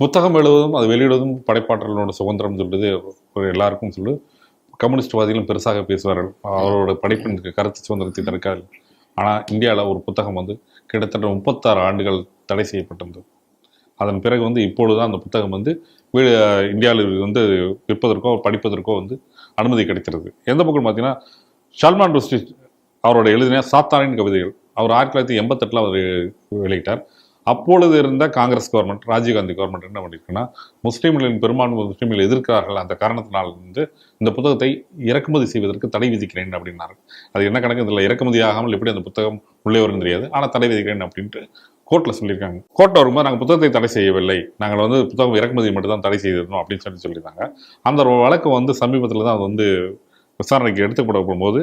புத்தகம் எழுதுவதும் அது வெளியிடுவதும் படைப்பாற்றலோட சுதந்திரம் சொல்றது ஒரு எல்லாருக்கும் சொல்லு. கம்யூனிஸ்ட்வாதிகளும் பெருசாக பேசுவார்கள். அவரோட படைப்பின் கருத்து சுதந்திரத்தை தடுக்காது. ஆனால் இந்தியாவில் ஒரு புத்தகம் வந்து கிட்டத்தட்ட முப்பத்தாறு ஆண்டுகள் தடை செய்யப்பட்டிருந்தது. அதன் பிறகு வந்து இப்பொழுதுதான் அந்த புத்தகம் வந்து இந்தியாவில் வந்து விற்பதற்கோ படிப்பதற்கோ வந்து அனுமதி கிடைத்திருது எந்த பக்கம் பார்த்தீங்கன்னா சல்மான் ருஷ்டி அவரோட எழுதின சாத்தானின் கவிதைகள். அவர் ஆயிரத்தி தொள்ளாயிரத்தி எண்பத்தெட்டில் அவர் வெளியிட்டார். அப்பொழுது இருந்த காங்கிரஸ் கவர்மெண்ட் ராஜீவ்காந்தி கவர்மெண்ட் என்ன பண்ணியிருக்குன்னா முஸ்லீம்களின் பெரும்பான்மை முஸ்லீம்கள் எதிர்க்கிறார்கள். அந்த காரணத்தினால் வந்து இந்த புத்தகத்தை இறக்குமதி செய்வதற்கு தடை விதிக்கிறேன் அப்படின்னாரு. அது என்ன கணக்கு? இதில் இறக்குமதி ஆகாமல் எப்படி அந்த புத்தகம் உள்ளே வரும் தெரியாது. ஆனால் தடை விதிக்கிறேன் அப்படின்ட்டு கோர்ட்டில் சொல்லியிருக்காங்க. கோர்ட்டில் வரும்போது நாங்கள் புத்தகத்தை தடை செய்யவில்லை. நாங்கள் வந்து புத்தகம் இறக்குமதி மட்டும் தான் தடை செய்திருந்தோம் அப்படின்னு சொல்லி சொல்லியிருந்தாங்க அந்த வழக்கு வந்து சமீபத்தில் தான் அது வந்து விசாரணைக்கு எடுத்துக்கப்படப்படும் போகும்போது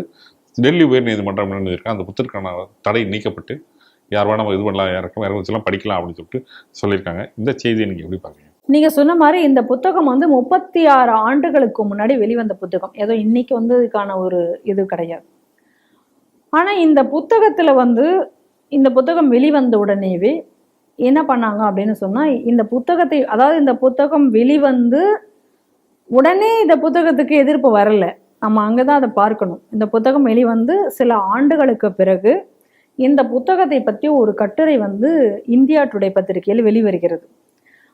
டெல்லி உயர்நீதிமன்றம் என்ன அந்த புத்தகத்துக்கான தடை நீக்கப்பட்டு யார் வேணா இது பண்ணலாம் யாருக்கும் வச்சுலாம் படிக்கலாம் அப்படின்னு சொல்லிட்டு சொல்லியிருக்காங்க. இந்த செய்தியை நீங்கள் எப்படி பார்க்குறீங்க? நீங்க சொன்ன மாதிரி இந்த புத்தகம் வந்து முப்பத்தி ஆறு ஆண்டுகளுக்கு முன்னாடி வெளிவந்த புத்தகம். ஏதோ இன்னைக்கு வந்ததுக்கான ஒரு இது கிடையாது. ஆனா இந்த புத்தகத்துல வந்து இந்த புத்தகம் வெளிவந்த உடனேவே என்ன பண்ணாங்க அப்படின்னு சொன்னா இந்த புத்தகத்தை அதாவது இந்த புத்தகம் வெளிவந்து உடனே இந்த புத்தகத்துக்கு எதிர்ப்பு வரல. நம்ம அங்கதான் அதை பார்க்கணும். இந்த புத்தகம் வெளிவந்து சில ஆண்டுகளுக்கு பிறகு இந்த புத்தகத்தை பற்றி ஒரு கட்டுரை வந்து இந்தியா டுடே பத்திரிகையில் வெளிவருகிறது.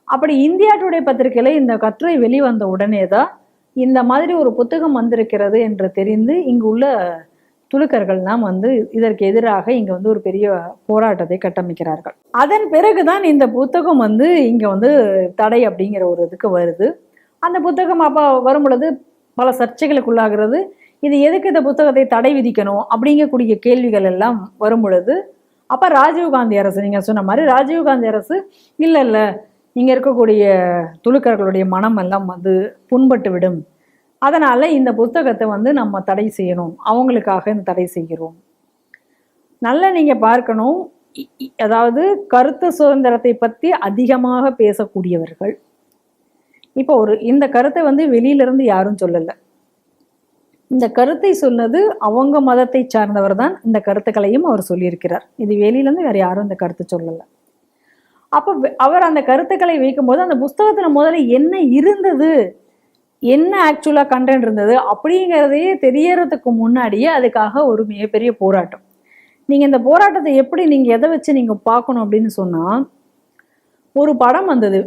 அப்படி இந்தியா டுடே பத்திரிகையில் இந்த கட்டுரை வெளிவந்த உடனே தான் இந்த மாதிரி ஒரு புத்தகம் வந்திருக்கிறது என்று தெரிந்து இங்கு உள்ள துலுக்கர்கள்லாம் வந்து இதற்கு எதிராக இங்கே வந்து ஒரு பெரிய போராட்டத்தை கட்டமைக்கிறார்கள். அதன் பிறகுதான் இந்த புத்தகம் வந்து இங்கே வந்து தடை அப்படிங்கிற ஒரு இதுக்கு வருது. அந்த புத்தகம் அப்போ வரும் பொழுது பல சர்ச்சைகளுக்குள்ளாகிறது. இது எதுக்கு இந்த புத்தகத்தை தடை விதிக்கணும் அப்படிங்கக்கூடிய கேள்விகள் எல்லாம் வரும் பொழுது அப்போ ராஜீவ்காந்தி அரசு நீங்கள் சொன்ன மாதிரி ராஜீவ்காந்தி அரசு இல்லை இல்லை இங்கே இருக்கக்கூடிய துலுக்கர்களுடைய மனம் எல்லாம் வந்து புண்பட்டு விடும். அதனால் இந்த புத்தகத்தை வந்து நம்ம தடை செய்யணும். அவங்களுக்காக இந்த தடை செய்கிறோம். நல்லா நீங்கள் பார்க்கணும். இ- அதாவது கருத்து சுதந்திரத்தை பற்றி அதிகமாக பேசக்கூடியவர்கள். இப்போ ஒரு இந்த கருத்தை வந்து வெளியில இருந்து யாரும் சொல்லலை. இந்த கருத்தை சொன்னது அவங்க மதத்தை சார்ந்தவர் தான் இந்த கருத்துக்களையும் அவர் சொல்லியிருக்கிறார். இது வெளியிலேருந்து வேற யாரும் இந்த கருத்து சொல்லலை. அப்போ அவர் அந்த கருத்துக்களை வைக்கும்போது அந்த புஸ்தகத்தில் முதல்ல என்ன இருந்தது? என்ன ஆக்சுவலாக கண்டென்ட் இருந்தது? அப்படிங்கிறதையே தெரியறதுக்கு முன்னாடியே அதுக்காக ஒரு மிகப்பெரிய போராட்டம். நீங்கள் இந்த போராட்டத்தை எப்படி நீங்கள் எதை வச்சு நீங்கள் பார்க்கணும் அப்படின்னு சொன்னால் ஒரு படம் வந்தது.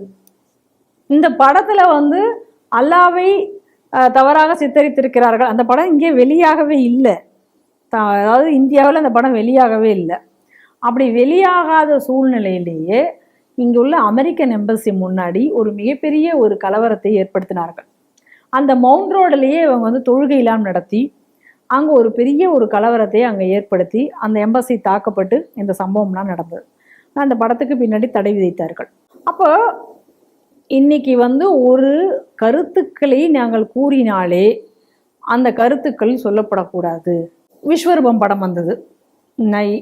இந்த படத்தில் வந்து அல்லாவை தவறாக சித்தரித்திருக்கிறார்கள். அந்த படம் இங்கே வெளியாகவே இல்லை. அதாவது இந்தியாவில் அந்த படம் வெளியாகவே இல்லை. அப்படி வெளியாகாத சூழ்நிலையிலேயே இங்கே உள்ள அமெரிக்கன் எம்பசி முன்னாடி ஒரு மிகப்பெரிய ஒரு கலவரத்தை ஏற்படுத்தினார்கள். அந்த மவுண்ட் ரோடுலேயே இவங்க வந்து தொழுகையெல்லாம் நடத்தி அங்கே ஒரு பெரிய ஒரு கலவரத்தை அங்கே ஏற்படுத்தி அந்த எம்பசி தாக்கப்பட்டு இந்த சம்பவம்லாம் நடந்தது. அந்த படத்துக்கு பின்னாடி தடை விதித்தார்கள். அப்போ இன்னைக்கு வந்து ஒரு கருத்துக்களை நாங்கள் கூறினாலே அந்த கருத்துக்கள் சொல்லப்படக்கூடாது. விஸ்வரூபம் படம் வந்தது.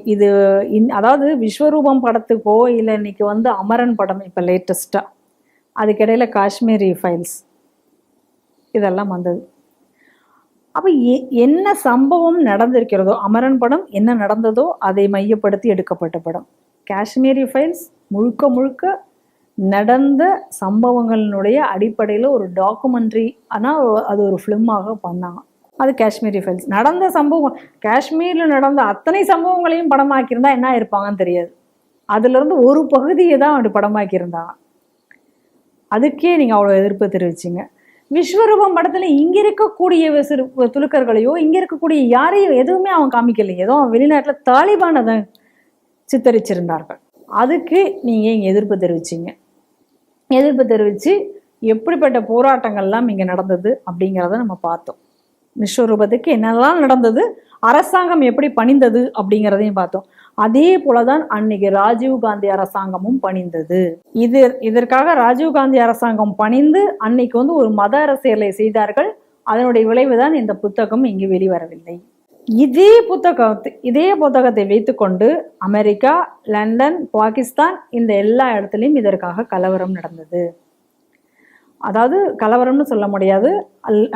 இது இன் அதாவது விஸ்வரூபம் படத்துக்கோ இல்லை இன்னைக்கு வந்து அமரன் படம் இப்போ லேட்டஸ்ட்டாக அதுக்கிடையில் காஷ்மீரி ஃபைல்ஸ் இதெல்லாம் வந்தது. அப்போ எ- என்ன சம்பவம் நடந்திருக்கிறதோ அமரன் படம் என்ன நடந்ததோ அதை மையப்படுத்தி எடுக்கப்பட்ட படம். காஷ்மீரி ஃபைல்ஸ் முழுக்க முழுக்க நடந்த சம்பவங்களினுடைய அடிப்படையில் ஒரு டாக்குமெண்ட்ரி ஆனால் அது ஒரு ஃபிலிமாக பண்ணாங்க. அது காஷ்மீரி ஃபைல்ஸ் நடந்த சம்பவம் காஷ்மீரில் நடந்த அத்தனை சம்பவங்களையும் படமாக்கியிருந்தா என்ன இருப்பாங்கன்னு தெரியாது. அதுலேருந்து ஒரு பகுதியை தான் அப்படி படமாக்கியிருந்தாங்க. அதுக்கே நீங்கள் அவ்வளோ எதிர்ப்பு தெரிவிச்சிங்க. விஸ்வரூபம் படத்தில் இங்கே இருக்கக்கூடிய சிறு துலுக்கர்களையோ இங்கே இருக்கக்கூடிய யாரையும் எதுவுமே அவன் காமிக்கலை. ஏதோ அவன் வெளிநாட்டில் தாலிபானை தான் சித்தரிச்சிருந்தார்கள். அதுக்கு நீங்கள் இங்கே எதிர்ப்பு தெரிவிச்சிங்க. எதிர்ப்பு தெரிவித்து எப்படிப்பட்ட போராட்டங்கள்லாம் இங்கே நடந்தது அப்படிங்கிறத நம்ம பார்த்தோம். விஸ்வரூபத்துக்கு என்னெல்லாம் நடந்தது அரசாங்கம் எப்படி பணிந்தது அப்படிங்கிறதையும் பார்த்தோம். அதே போலதான் அன்னைக்கு ராஜீவ் காந்தி அரசாங்கமும் பணிந்தது. இது இதற்காக ராஜீவ் காந்தி அரசாங்கம் பணிந்து அன்னைக்கு வந்து ஒரு மத அரசியலை செய்தார்கள். அதனுடைய விளைவுதான் இந்த புத்தகம் இங்கு வெளிவரவில்லை. இதே புத்தகத்தை இதே புத்தகத்தை வைத்துக்கொண்டு அமெரிக்கா லண்டன் பாகிஸ்தான் இந்த எல்லா இடத்துலையும் இதற்காக கலவரம் நடந்தது. அதாவது கலவரம்னு சொல்ல முடியாது. அல்-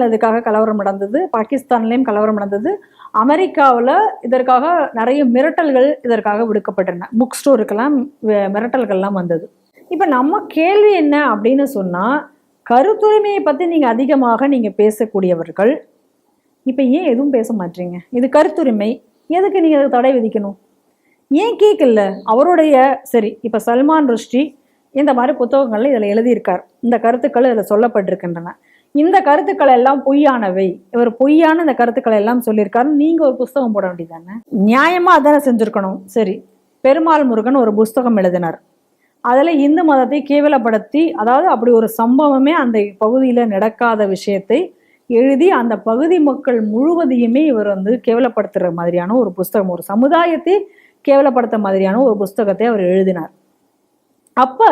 இதுக்காக கலவரம் நடந்தது பாகிஸ்தான்லேயும் கலவரம் நடந்தது. அமெரிக்காவில் இதற்காக நிறைய மிரட்டல்கள் இதற்காக விடுக்கப்பட்டன. புக் ஸ்டோருக்கெல்லாம் மிரட்டல்கள்லாம் வந்தது. இப்போ நம்ம கேள்வி என்ன அப்படின்னு சொன்னால் கருத்துரிமையை பற்றி நீங்கள் அதிகமாக நீங்கள் பேசக்கூடியவர்கள் இப்போ ஏன் எதுவும் பேச மாட்டீங்க? இது கருத்துரிமை. எதுக்கு நீங்கள் அதுக்கு தடை விதிக்கணும்? ஏன் கேட்கல அவருடைய சரி இப்போ சல்மான் ருஷ்டி இந்த மாதிரி புத்தகங்கள்ல இதில் எழுதியிருக்கார். இந்த கருத்துக்கள் இதில் சொல்லப்பட்டிருக்கின்றன. இந்த கருத்துக்கள் எல்லாம் பொய்யானவை. இவர் பொய்யான இந்த கருத்துக்களை எல்லாம் சொல்லியிருக்காரு. நீங்கள் ஒரு புஸ்தகம் போட வேண்டியதானே நியாயமாக அதானே செஞ்சுருக்கணும். சரி பெருமாள் முருகன் ஒரு புஸ்தகம் எழுதினார். அதில் இந்து மதத்தை கேவலப்படுத்தி அதாவது அப்படி ஒரு சம்பவமே அந்த பகுதியில் நடக்காத விஷயத்தை எழுதி அந்த பகுதி மக்கள் முழுவதையுமே இவர் வந்து கேவலப்படுத்துகிற மாதிரியான ஒரு புஸ்தகம். ஒரு சமுதாயத்தை கேவலப்படுத்த மாதிரியான ஒரு புஸ்தகத்தை அவர் எழுதினார். அப்ப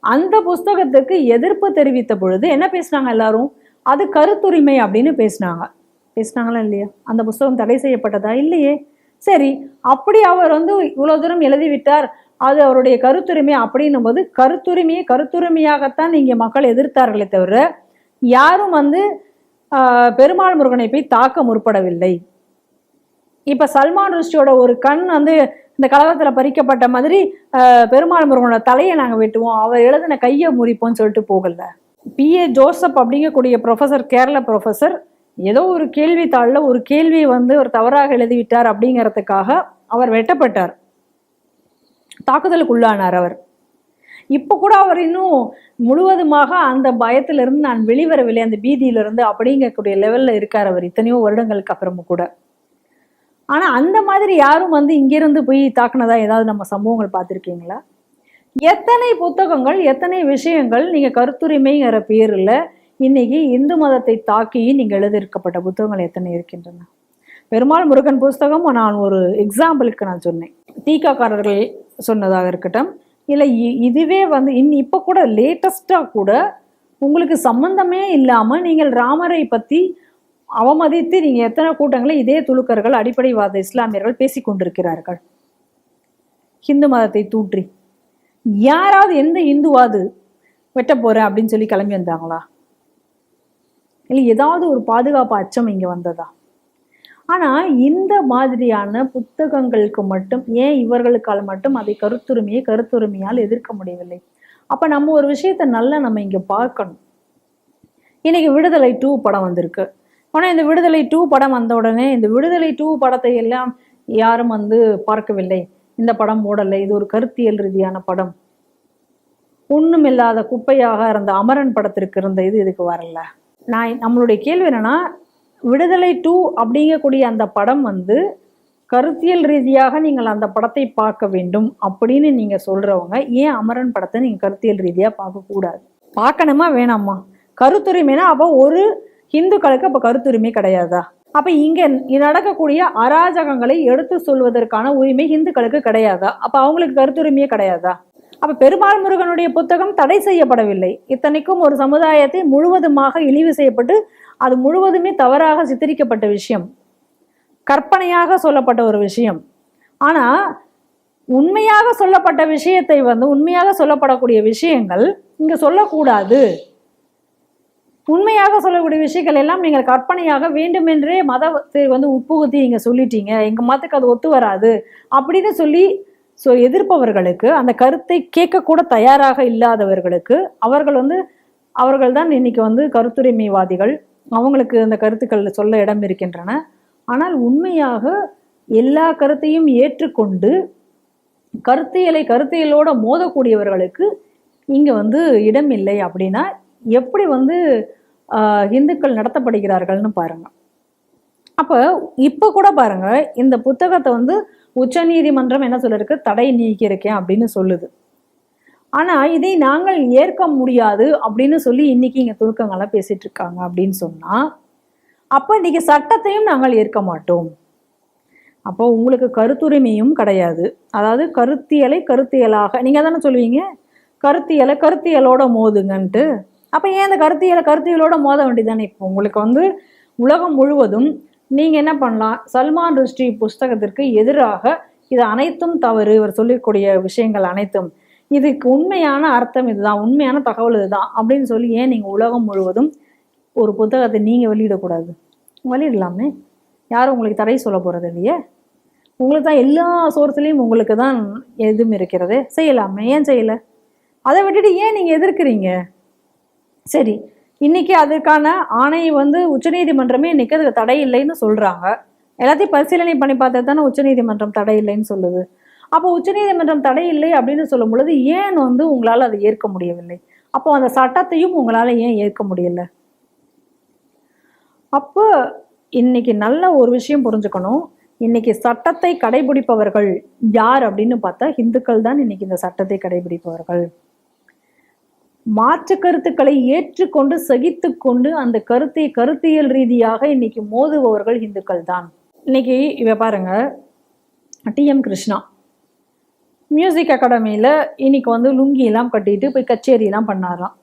அந்த புஸ்தகத்துக்கு எதிர்ப்பு தெரிவித்த பொழுது என்ன பேசுனாங்க எல்லாரும்? அது கருத்துரிமை அப்படின்னு பேசினாங்க. பேசினாங்களா இல்லையா? அந்த புஸ்தகம் தடை செய்யப்பட்டதா? இல்லையே. சரி அப்படி அவர் வந்து இவ்வளவு தூரம் எழுதி விட்டார் அது அவருடைய கருத்துரிமை அப்படின்னும் போது கருத்துரிமையை கருத்துரிமையாகத்தான் இங்கே மக்கள் எதிர்த்தார்களே தவிர யாரும் வந்து பெருமாள் முருகனை போய் தாக்க முற்படவில்லை. இப்போ சல்மான் ருஷ்டியோட ஒரு கண் வந்து இந்த கலகத்தில் பறிக்கப்பட்ட மாதிரி பெருமாள் முருகனோட தலையை நாங்கள் வெட்டுவோம். அவர் எழுதின கையை முறிப்போம்னு சொல்லிட்டு போகல. பிஏ ஜோசப் அப்படிங்கக்கூடிய ப்ரொஃபசர் கேரள ப்ரொஃபசர் ஏதோ ஒரு கேள்வித்தாளில் ஒரு கேள்வியை வந்து ஒரு தவறாக எழுதிவிட்டார் அப்படிங்கிறதுக்காக அவர் வெட்டப்பட்டார். தாக்குதலுக்கு உள்ளானார் அவர். இப்போ கூட அவர் இன்னும் முழுவதுமாக அந்த பயத்திலிருந்து நான் வெளிவரவில்லை அந்த பீதியிலிருந்து அப்படிங்கக்கூடிய லெவல்ல இருக்கார் அவர் இத்தனையோ வருடங்களுக்கு அப்புறமும் கூட. ஆனால் அந்த மாதிரி யாரும் வந்து இங்கிருந்து போய் தாக்குனதா ஏதாவது நம்ம சம்பவங்கள் பார்த்துருக்கீங்களா? எத்தனை புத்தகங்கள் எத்தனை விஷயங்கள் நீங்கள் கருத்துரிமைங்கிற பேரில் இன்னைக்கு இந்து மதத்தை தாக்கி நீங்கள் எழுதியிருக்கப்பட்ட புத்தகங்கள் எத்தனை இருக்கின்றன? பெருமாள் முருகன் புஸ்தகம் நான் ஒரு எக்ஸாம்பிளுக்கு நான் சொன்னேன். தீக்காக்காரர்கள் சொன்னதாக இருக்கட்டும் இல்லை இ- இதுவே வந்து இன் இப்போ கூட லேட்டஸ்டாக கூட உங்களுக்கு சம்மந்தமே இல்லாமல் நீங்கள் ராமரை பற்றி அவமதித்து நீங்கள் எத்தனை கூட்டங்களை இதே துலுக்கர்கள் அடிப்படைவாத இஸ்லாமியர்கள் பேசிக் கொண்டிருக்கிறார்கள்? ஹிந்து மதத்தை தூற்றி. யாராவது எந்த இந்துவாது வெட்ட போகிறேன் அப்படின்னு சொல்லி கிளம்பி வந்தாங்களா? இல்லை ஏதாவது ஒரு பாதுகாப்பு அச்சம் இங்கே வந்ததா? ஆனா இந்த மாதிரியான புத்தகங்களுக்கு மட்டும் ஏன் இவர்களுக்கால் மட்டும் அதை கருத்துரிமையை கருத்துரிமையால் எதிர்க்க முடியவில்லை? அப்ப நம்ம ஒரு விஷயத்த நல்லா நம்ம இங்க பார்க்கணும். இன்னைக்கு விடுதலை டூ படம் வந்திருக்கு. ஆனா இந்த விடுதலை டூ படம் வந்த உடனே இந்த விடுதலை டூ படத்தை எல்லாம் யாரும் வந்து பார்க்கவில்லை. இந்த படம் ஓடலை. இது ஒரு கருத்தியல் ரீதியான படம். ஒண்ணுமில்லாத குப்பையாக இருந்த அமரன் படத்திற்கு இருந்த இது இதுக்கு வரல. நான் நம்மளுடைய கேள்வி என்னன்னா விடுதலை டூ அப்படிங்கக்கூடிய அந்த படம் வந்து கருத்தியல் ரீதியாக நீங்கள் அந்த படத்தை பார்க்க வேண்டும் அப்படின்னு நீங்கள் சொல்கிறவங்க ஏன் அமரன் படத்தை நீங்கள் கருத்தியல் ரீதியாக பார்க்கக்கூடாது பார்க்கணுமா வேணாமா? கருத்துரிமைனா அப்போ ஒரு ஹிந்துக்களுக்கு அப்போ கருத்துரிமை கிடையாதா? அப்போ இங்கே நடக்கக்கூடிய அராஜகங்களை எடுத்து சொல்வதற்கான உரிமை ஹிந்துக்களுக்கு கிடையாதா? அப்போ அவங்களுக்கு கருத்துரிமையே கிடையாதா? அப்போ பெருமாள் முருகனுடைய புத்தகம் தடை செய்யப்படவில்லை. இத்தனைக்கும் ஒரு சமுதாயத்தை முழுவதுமாக இழிவு செய்யப்பட்டு அது முழுவதுமே தவறாக சித்தரிக்கப்பட்ட விஷயம். கற்பனையாக சொல்லப்பட்ட ஒரு விஷயம். ஆனால் உண்மையாக சொல்லப்பட்ட விஷயத்தை வந்து உண்மையாக சொல்லப்படக்கூடிய விஷயங்கள் இங்கே சொல்லக்கூடாது. உண்மையாக சொல்லக்கூடிய விஷயங்கள் எல்லாம் நீங்கள் கற்பனையாக வேண்டுமென்றே மதத்தை வந்து உட்புகுத்தி நீங்கள் சொல்லிட்டீங்க. எங்கள் மதத்துக்கு அது ஒத்து வராது. அப்படின்னு சொல்லி ஸோ எதிர்ப்பவர்களுக்கு அந்த கருத்தை கேட்கக்கூட தயாராக இல்லாதவர்களுக்கு அவர்கள் வந்து அவர்கள் தான் இன்னைக்கு வந்து கருத்துரிமைவாதிகள் அவங்களுக்கு அந்த கருத்துக்கள் சொல்ல இடம் இருக்கின்றன. ஆனால் உண்மையாக எல்லா கருத்தையும் ஏற்றுக்கொண்டு கருத்தியலை கருத்தியலோட மோதக்கூடியவர்களுக்கு இங்கே வந்து இடம் இல்லை அப்படின்னா எப்படி வந்து இந்துக்கள் நடத்தப்படுகிறார்கள்னு பாருங்கள் அப்போ இப்போ கூட பாருங்க இந்த புத்தகத்தை வந்து உச்சநீதிமன்றம் என்ன சொல்லியிருக்கு தடை நீக்கியிருக்கேன் அப்படின்னு சொல்லுது. ஆனா இதை நாங்கள் ஏற்க முடியாது அப்படின்னு சொல்லி இன்னைக்கு இங்க துருக்கங்கள்லாம் பேசிட்டு இருக்காங்க அப்படின்னு சொன்னா அப்ப இன்னைக்கு சட்டத்தையும் நாங்கள் ஏற்க மாட்டோம். அப்போ உங்களுக்கு கருத்துரிமையும் கிடையாது. அதாவது கருத்தியலை கருத்தியலாக நீங்க தானே சொல்லுவீங்க? கருத்தியலை கருத்தியலோட மோதுங்கன்ட்டு. அப்ப ஏன் இந்த கருத்தியலை கருத்தியலோட மோத வேண்டியதானே இப்போ உங்களுக்கு வந்து உலகம் முழுவதும் நீங்க என்ன பண்ணலாம்? சல்மான் ருஷ்டி புஸ்தகத்திற்கு எதிராக இது அனைத்தும் தவறு. இவர் சொல்லக்கூடிய விஷயங்கள் அனைத்தும். இதுக்கு உண்மையான அர்த்தம் இதுதான் உண்மையான தகவல் இதுதான் அப்படின்னு சொல்லி ஏன் நீங்கள் உலகம் முழுவதும் ஒரு புத்தகத்தை நீங்கள் வெளியிடக்கூடாது? வெளியிடலாமே. யாரும் உங்களுக்கு தடை சொல்ல போகிறது இல்லையே? உங்களுக்கு தான் எல்லா சோர்ஸ்லேயும் உங்களுக்கு தான் எதுவும் இருக்கிறது. செய்யலாமே. ஏன் செய்யலை? அதை விட்டுட்டு ஏன் நீங்கள் எதிர்க்கிறீங்க? சரி இன்றைக்கி அதுக்கான ஆணை வந்து உச்சநீதிமன்றமே இன்றைக்கி அதுக்கு தடை இல்லைன்னு சொல்கிறாங்க எல்லாத்தையும் பரிசீலனை பண்ணி பார்த்தா தானே உச்சநீதிமன்றம் தடை இல்லைன்னு சொல்லுது. அப்போ உச்சநீதிமன்றம் தடை இல்லை அப்படின்னு சொல்லும் பொழுது ஏன் வந்து உங்களால் அதை ஏற்க முடியவில்லை? அப்போ அந்த சட்டத்தையும் உங்களால் ஏன் ஏற்க முடியல? அப்போ இன்னைக்கு நல்ல ஒரு விஷயம் புரிஞ்சுக்கணும். இன்னைக்கு சட்டத்தை கடைபிடிப்பவர்கள் யார் அப்படின்னு பார்த்தா இந்துக்கள் தான் இன்னைக்கு இந்த சட்டத்தை கடைபிடிப்பவர்கள். மாற்று கருத்துக்களை ஏற்றுக்கொண்டு சகித்துக்கொண்டு அந்த கருத்தை கருத்தியல் ரீதியாக இன்னைக்கு மோதுபவர்கள் இந்துக்கள் தான். இன்னைக்கு இவ பாருங்க டிஎம் கிருஷ்ணா. மியூசிக் அகாடமியில் இன்னைக்கு வந்து லுங்கியெல்லாம் கட்டிட்டு போய் கச்சேரியெலாம் பண்ணாராம்.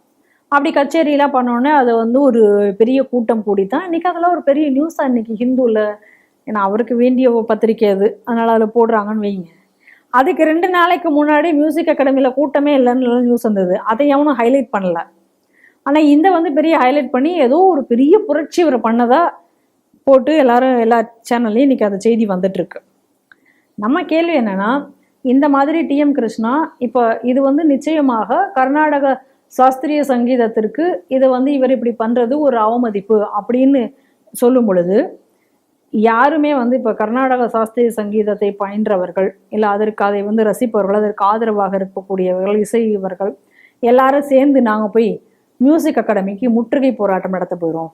அப்படி கச்சேரியெல்லாம் பண்ணோடனே அது வந்து ஒரு பெரிய கூட்டம் கூடி தான் இன்னைக்கு அதெல்லாம் ஒரு பெரிய நியூஸாக இன்றைக்கி ஹிந்துவில் ஏன்னா அவருக்கு வேண்டிய பத்திரிக்கை அது. அதனால் அதில் போடுறாங்கன்னு வைங்க. அதுக்கு ரெண்டு நாளைக்கு முன்னாடி மியூசிக் அகாடமியில் கூட்டமே இல்லைன்னு நியூஸ் வந்தது. அதை எவனும் ஹைலைட் பண்ணல. ஆனால் இந்த வந்து பெரிய ஹைலைட் பண்ணி ஏதோ ஒரு பெரிய புரட்சி இவர் பண்ணதாக போட்டு எல்லாரும் எல்லா சேனல்லையும் இன்னைக்கு அந்த செய்தி வந்துட்டுருக்கு நம்ம கேள்வி என்னன்னா இந்த மாதிரி டிஎம் கிருஷ்ணா இப்போ இது வந்து நிச்சயமாக கர்நாடக சாஸ்திரிய சங்கீதத்திற்கு இதை வந்து இவர் இப்படி பண்ணுறது ஒரு அவமதிப்பு அப்படின்னு சொல்லும் பொழுது யாருமே வந்து இப்போ கர்நாடக சாஸ்திரிய சங்கீதத்தை பயின்றவர்கள் இல்லை அதற்கு அதை வந்து ரசிப்பவர்கள் அதற்கு ஆதரவாக இருக்கக்கூடியவர்கள் இசைவர்கள் எல்லாரும் சேர்ந்து நாங்கள் போய் மியூசிக் அகாடமிக்கு முற்றுகை போராட்டம் நடத்த போயிடும்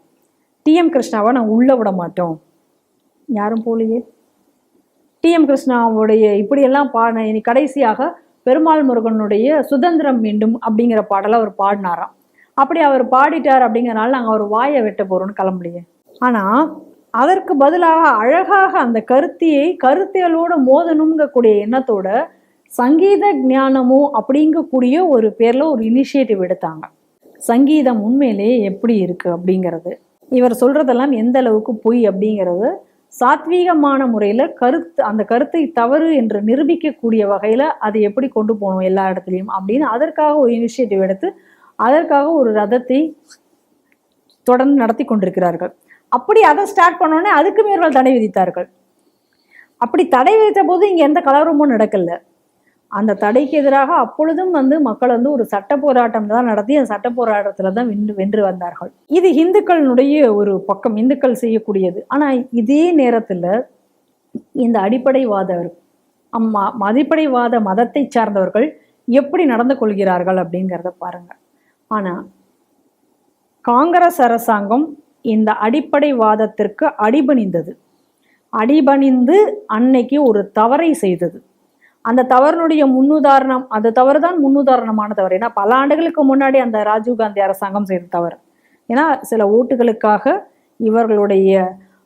டிஎம் கிருஷ்ணாவை நாங்கள் உள்ளே விட மாட்டோம். யாரும் போலியே டிஎம் கிருஷ்ணாவுடைய இப்படியெல்லாம் பாடின இனி கடைசியாக பெருமாள் முருகனுடைய சுதந்திரம் மீண்டும் அப்படிங்கிற பாடலை அவர் பாடினாராம். அப்படி அவர் பாடிட்டார் அப்படிங்கிறனால நாங்கள் அவர் வாயை வெட்ட போகிறோம்னு கிளம்பலையே. ஆனால் அதற்கு பதிலாக அழகாக அந்த கருத்தியை கருத்தியலோட மோதணுங்கக்கூடிய எண்ணத்தோட சங்கீத ஞானமோ அப்படிங்கக்கூடிய ஒரு பேரில் ஒரு இனிஷியேட்டிவ் எடுத்தாங்க. சங்கீதம் உண்மையிலேயே எப்படி இருக்கு அப்படிங்கிறது. இவர் சொல்றதெல்லாம் எந்த அளவுக்கு பொய் அப்படிங்கிறது சாத்வீகமான முறையில் கருத்து அந்த கருத்தை தவறு என்று நிரூபிக்கக்கூடிய வகையில் அதை எப்படி கொண்டு போகணும் எல்லா இடத்துலையும் அப்படின்னு அதற்காக ஒரு இனிஷியேட்டிவ் எடுத்து அதற்காக ஒரு ரதத்தை தொடர்ந்து நடத்தி கொண்டிருக்கிறார்கள். அப்படி அதை ஸ்டார்ட் பண்ணோடனே அதுக்கு இவர்கள் தடை விதித்தார்கள். அப்படி தடை விதித்த போது இங்கே எந்த கலவரமும் நடக்கலை. அந்த தடைக்கு எதிராக அப்பொழுதும் வந்து மக்கள் வந்து ஒரு சட்ட போராட்டம் தான் நடத்தி அந்த சட்ட போராட்டத்தில் தான் வென்று வென்று வந்தார்கள். இது இந்துக்களினுடைய ஒரு பக்கம் இந்துக்கள் செய்யக்கூடியது. ஆனால் இதே நேரத்தில் இந்த அடிப்படைவாத அம்மா அடிப்படைவாத மதத்தை சார்ந்தவர்கள் எப்படி நடந்து கொள்கிறார்கள் அப்படிங்கிறத பாருங்கள் ஆனால் காங்கிரஸ் அரசாங்கம் இந்த அடிப்படைவாதத்திற்கு அடிபணிந்தது. அடிபணிந்து அன்னைக்கு ஒரு தவறை செய்தது. அந்த தவறினுடைய முன்னுதாரணம் அந்த தவறு தான் முன்னுதாரணமான தவறு. ஏன்னா பல ஆண்டுகளுக்கு முன்னாடி அந்த ராஜீவ்காந்தி அரசாங்கம் செய்த தவறு. ஏன்னா சில ஓட்டுகளுக்காக இவர்களுடைய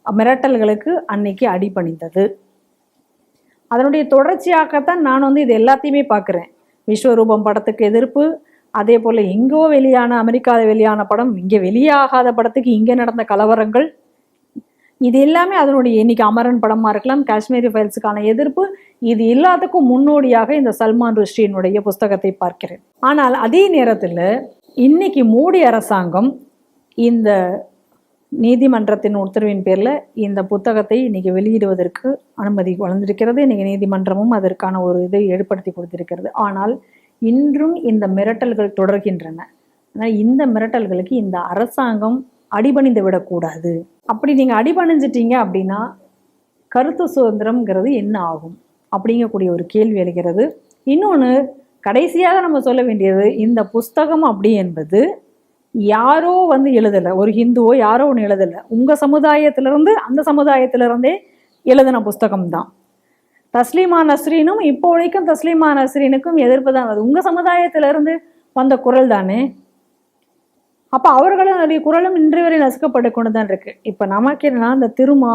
மிரட்டல்களுக்கு அன்னைக்கு அடிபணிந்தது. அதனுடைய தொடர்ச்சியாகத்தான் நான் வந்து இது எல்லாத்தையுமே பார்க்குறேன். விஸ்வரூபம் படத்துக்கு எதிர்ப்பு அதே போல் எங்கோ வெளியான அமெரிக்காவில் வெளியான படம் இங்கே வெளியாகாத படத்துக்கு இங்கே நடந்த கலவரங்கள் இது எல்லாமே அதனுடைய இன்னைக்கு அமரன் படமாக இருக்கலாம் காஷ்மீரி ஃபைல்ஸுக்கான எதிர்ப்பு இது எல்லாத்துக்கும் முன்னோடியாக இந்த சல்மான் ருஷ்டியினுடைய புஸ்தகத்தை பார்க்கிறேன். ஆனால் அதே நேரத்தில் இன்னைக்கு மோடி அரசாங்கம் இந்த நீதிமன்றத்தின் உத்தரவின் பேரில் இந்த புத்தகத்தை இன்னைக்கு வெளியிடுவதற்கு அனுமதி வழங்கியிருக்கிறது. இன்னைக்கு நீதிமன்றமும் அதற்கான ஒரு இதை ஏற்படுத்தி கொடுத்திருக்கிறது. ஆனால் இன்றும் இந்த மிரட்டல்கள் தொடர்கின்றன. ஆனால் இந்த மிரட்டல்களுக்கு இந்த அரசாங்கம் அடிபணிந்து விடக்கூடாது. அப்படி நீங்கள் அடிபணிஞ்சிட்டீங்க அப்படின்னா கருத்து சுதந்திரம்ங்கிறது என்ன ஆகும்? அப்படிங்கக்கூடிய ஒரு கேள்வி எழுகிறது. இன்னொன்று கடைசியாக நம்ம சொல்ல வேண்டியது இந்த புஸ்தகம் அப்படி என்பது யாரோ வந்து எழுதலை ஒரு ஹிந்துவோ யாரோ ஒன்று எழுதலை. உங்கள் சமுதாயத்திலிருந்து அந்த சமுதாயத்திலிருந்தே எழுதின புஸ்தகம் தான். தஸ்லீமா நஸ்ரீனும் இப்போ வரைக்கும் தஸ்லீமா நஸ்ரீனுக்கும் எதிர்ப்பு தான். உங்கள் சமுதாயத்திலிருந்து வந்த குரல் தானே? அப்போ அவர்களுடைய குரலும் இன்று வரை நசுக்கப்பட்டு கொண்டு தான் இருக்கு. இப்போ நமக்கு என்னன்னா இந்த திருமா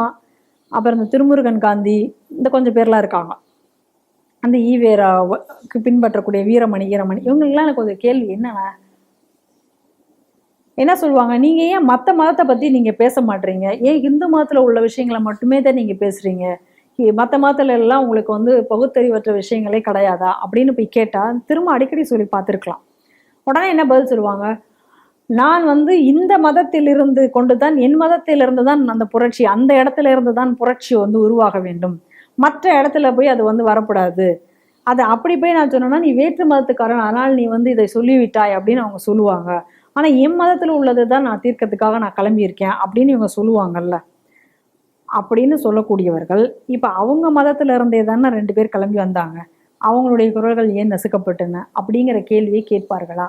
அப்புறம் இந்த திருமுருகன் காந்தி இந்த கொஞ்சம் பேர்லாம் இருக்காங்க. அந்த ஈவேராவுக்கு பின்பற்றக்கூடிய வீரமணி ஈரமணி இவங்களுக்குலாம் எனக்கு கொஞ்சம் கேள்வி என்னன்னா என்ன சொல்லுவாங்க நீங்க ஏன் மற்ற மதத்தை பத்தி நீங்க பேச மாட்டீங்க? ஏன் இந்து மதத்துல உள்ள விஷயங்களை மட்டுமே தான் நீங்க பேசுறீங்க? மற்ற மதத்துல எல்லாம் உங்களுக்கு வந்து பகுத்தறிவற்ற விஷயங்களே கிடையாதா? அப்படின்னு போய் கேட்டா திரும்ப அடிக்கடி சொல்லி பார்த்துருக்கலாம். உடனே என்ன பதில் சொல்லுவாங்க? நான் வந்து இந்த மதத்திலிருந்து கொண்டு தான் என் மதத்திலிருந்து தான் அந்த புரட்சி அந்த இடத்துல இருந்து தான் புரட்சி வந்து உருவாக வேண்டும். மற்ற இடத்துல போய் அது வந்து வரக்கூடாது அதை அப்படி போய் நான் சொன்னேன்னா நீ வேற்று மதத்துக்காரன் அதனால் நீ வந்து இதை சொல்லிவிட்டாய் அப்படின்னு அவங்க சொல்லுவாங்க. ஆனால் என் மதத்தில் உள்ளது தான் நான் தீர்க்கறதுக்காக நான் கிளம்பியிருக்கேன் அப்படின்னு இவங்க சொல்லுவாங்கல்ல. அப்படின்னு சொல்லக்கூடியவர்கள் இப்போ அவங்க மதத்தில் இருந்தே தானே ரெண்டு பேர் கிளம்பி வந்தாங்க. அவங்களுடைய குரல்கள் ஏன் நசுக்கப்பட்டன? அப்படிங்கிற கேள்வியை கேட்பார்களா?